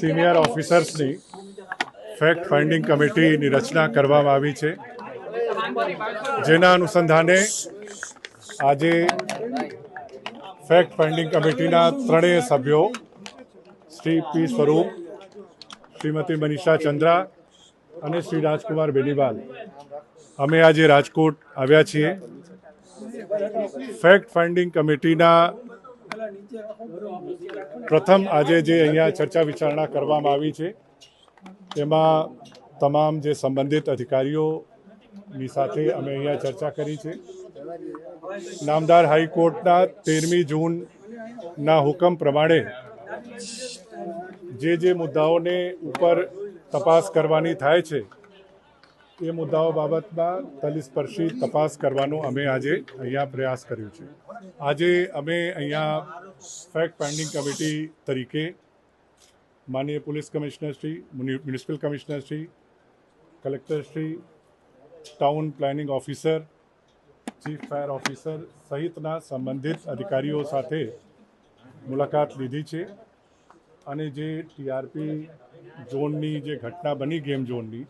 Senior ઓફિસર્સની fact finding કમિટીની રચના કરવામાં આવી છે. જેના અનુસંધાને આજે ફેક્ટ ફાઇન્ડિંગ કમિટીના ત્રણેય સભ્યો શ્રી પી સ્વરૂપ, શ્રીમતી મનીષા ચંદ્રા અને શ્રી રાજકુમાર બેનીવાલ. અમે આજે રાજકોટ આવ્યા છીએ. ફેક્ટ ફાઇન્ડિંગ કમિટીના પ્રથમ આજે જે અહીંયા ચર્ચા વિચારણા કરવામાં આવી છે તેમાં તમામ જે સંબંધિત અધિકારીઓની સાથે અમે અહીંયા ચર્ચા કરી છે. નામદાર હાઈકોર્ટના તેરમી જૂનના હુકમ પ્રમાણે જે જે મુદ્દાઓને ઉપર તપાસ કરવાની થાય છે એ મુદ્દાઓ બાબતમાં તલસ્પર્શી તપાસ કરવાનો અમે આજે અહીંયા પ્રયાસ કર્યો છે. આજે અમે અહીંયા ફેક્ટ ફાઇન્ડિંગ કમિટી તરીકે માનનીય પોલીસ કમિશનરશ્રી મ્યુનિસિપલ કમિશનરશ્રી કલેક્ટરશ્રી town planning officer, chief fire officer સહિતના સંબંધિત અધિકારીઓ સાથે મુલાકાત લીધી છે. અને જે ટીઆરપી ઝોનની જે ઘટના બની ગેમ ઝોનની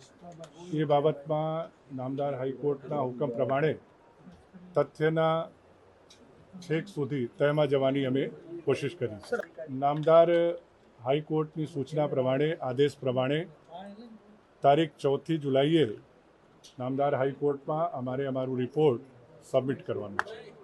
એ બાબતમાં નામદાર હાઈકોર્ટના હુકમ પ્રમાણે તથ્યના છેક સુધી તયમાં જવાની અમે કોશિશ કરી નામદાર હાઈકોર્ટની સૂચના પ્રમાણે, આદેશ પ્રમાણે તારીખ ચૌદથી જુલાઈએ નામદાર હાઈકોર્ટમાં અમારે અમારું રિપોર્ટ સબમિટ કરવાનું છે.